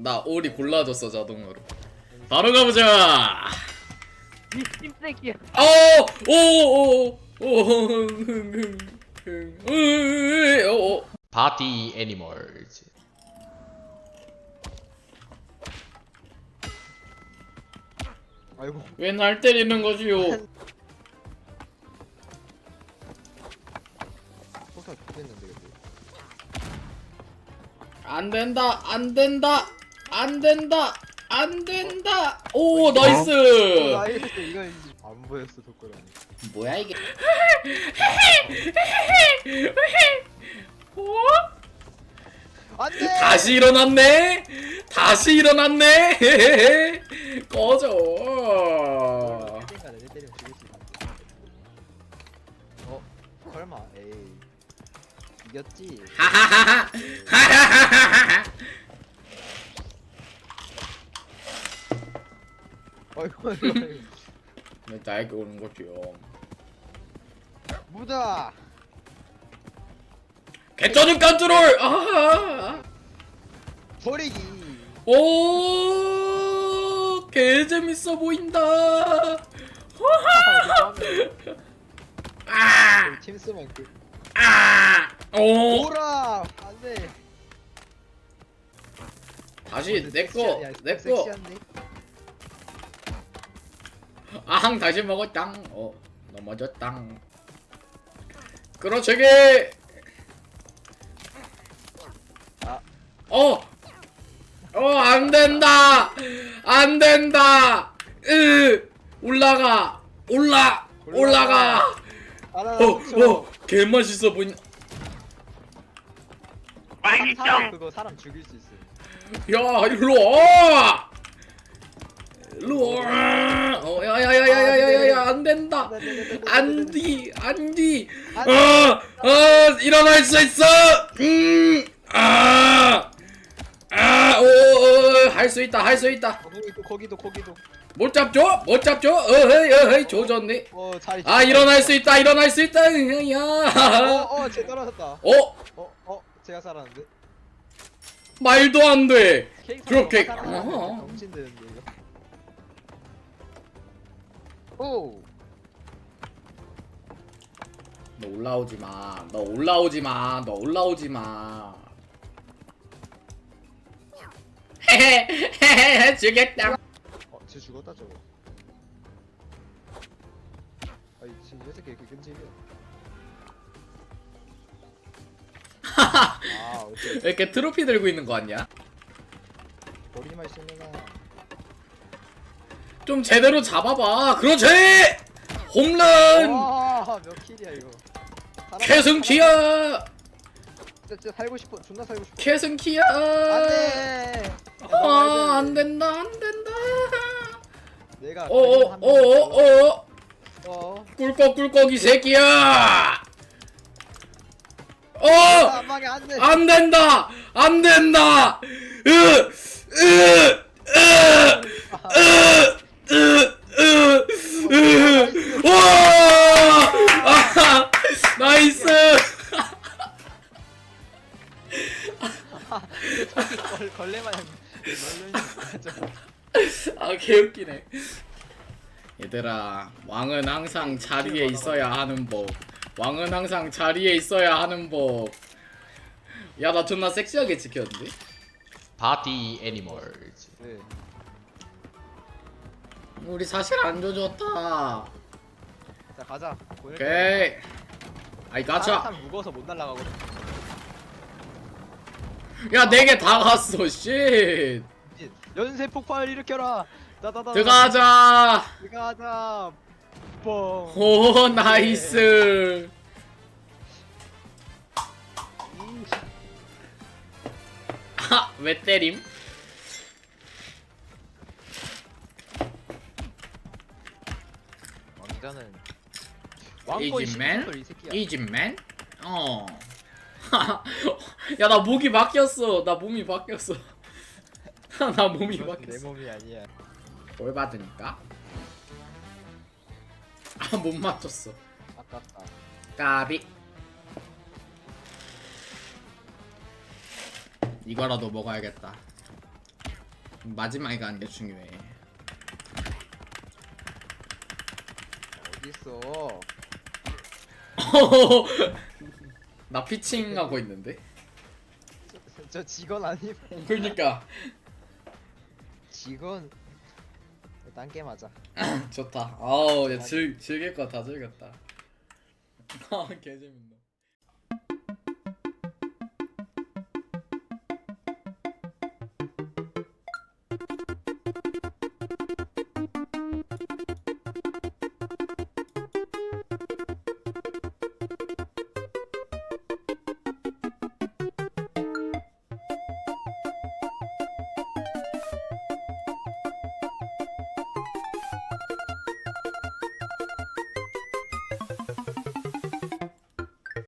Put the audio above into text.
나 오리 골라줬어 자동으로. 바로 가보자. 이 찜새끼야. 어, 오, 오, 오, 오, 오, 파티 애니멀즈 아이고 왜날 때리는 거지요? 폭탄 좋겠는데 근데 안 된다, 안 된다, 안 된다, 안 된다. 오, 나이스. 어, 나이스 이거 안 보였어 독거라니 뭐야 이게? 어? 안돼 다시 일어났네. 다시 일어났네. 꺼져. 땡가 내 때리면 죽일 수 있는데 어 설마 에이 이겼지 하하하하. 하하하하 하. 어이구 어이구 왜 나에게 오는 거지요? 무다 개쩌는 컨트롤. 아. 버리기 오, 개 재밌어 보인다. 아, 팀스만 그 아, 오. 오라 안돼 다시 내 거, 내 거. 섹시한데 아항 다시 먹었당. 어, 넘어졌당. 그렇지게. 아. 어, 어, 안 된다. 안 된다. 으, 올라가, 올라, 올라가. 알아 어, 어, 개 맛있어 보인. 사람 그거 사람 죽일 수 있어 야, 일로 와. 안. 안디, 안디. 어, 어, 일어날 수 있어. 음, 아, 아, 오, 오, 할 수 있다, 할 수 있다. 거기도 거기도 거기도 못 잡죠? 못 잡죠? 어헤이, 어헤이, 조졌네. 어 자리 아, 일어날 수 있다, 일어날 수 있다. 야, 어어쟤 떨어졌다 어, 어어 제가 살았는데 말도 안 돼. 캐릭터 그렇게- 이거 오 너 올라오지 마. 너 올라오지 마. 너 올라오지 마. 헤헤헤헤 죽겠다. 어, 쟤 죽었다 저거. 아이, 지금 이 새끼 이렇게 끈질겨. 아, 어째 왜 이렇게 트로피 들고 있는 거 같냐? 머리만 있으면 좀 제대로 잡아봐. 그렇지. 홈런. 와, 몇 킬이야 이거. 사람- 캐승키야. 진짜, 진짜 살고 싶어. 존나 살고 싶어. 캐승키야. 안돼. 아, 안 된다. 안 된다. 내가 어어 한 명- 어어 어. 어. 꿀꺽 꿀꺽 이 새끼야. 어. 아, 안 돼. 안 된다! 안 된다! 으! 으! 으! 걸 걸레 마냥 널려 있는. 아 개웃기네. 얘들아, 왕은 항상 자리에 있어야 하는 법. 왕은 항상 자리에 있어야 하는 법. 야, 나 존나 섹시하게 지켰는데? 파티 애니멀즈 네. 우리 사실 안 조졌다. 자 가자. 보낼 오케이. 아이 가차. 사람 무거워서 못 날아가거든. 야, 네 개 다 갔어. 쉣. 연쇄 폭발 일으켜라. 따다다. 들어가자. 들어가자. 뻥. 오, 나이스. 음, 하, 왜 때림? 왕자는 왕권이 이지맨? 신소리 이 새끼야. 이집맨? 어. 야, 나 목이 바뀌었어. 나 몸이 바뀌었어. 나 몸이 내 바뀌었어. 몸이 아니야. 뭘 받으니까? 아, 못 맞췄어. 아깝다. 까비. 이거라도 먹어야겠다. 마지막에 가는 게 중요해. 어딨어? 나 피칭 하고 있는데. 저, 저 직원 아니? 그러니까 직원. 딴 게임 하자. 좋다. 아우, 야, 즐 즐길 거 다 즐겼다. 아, 개 재밌다.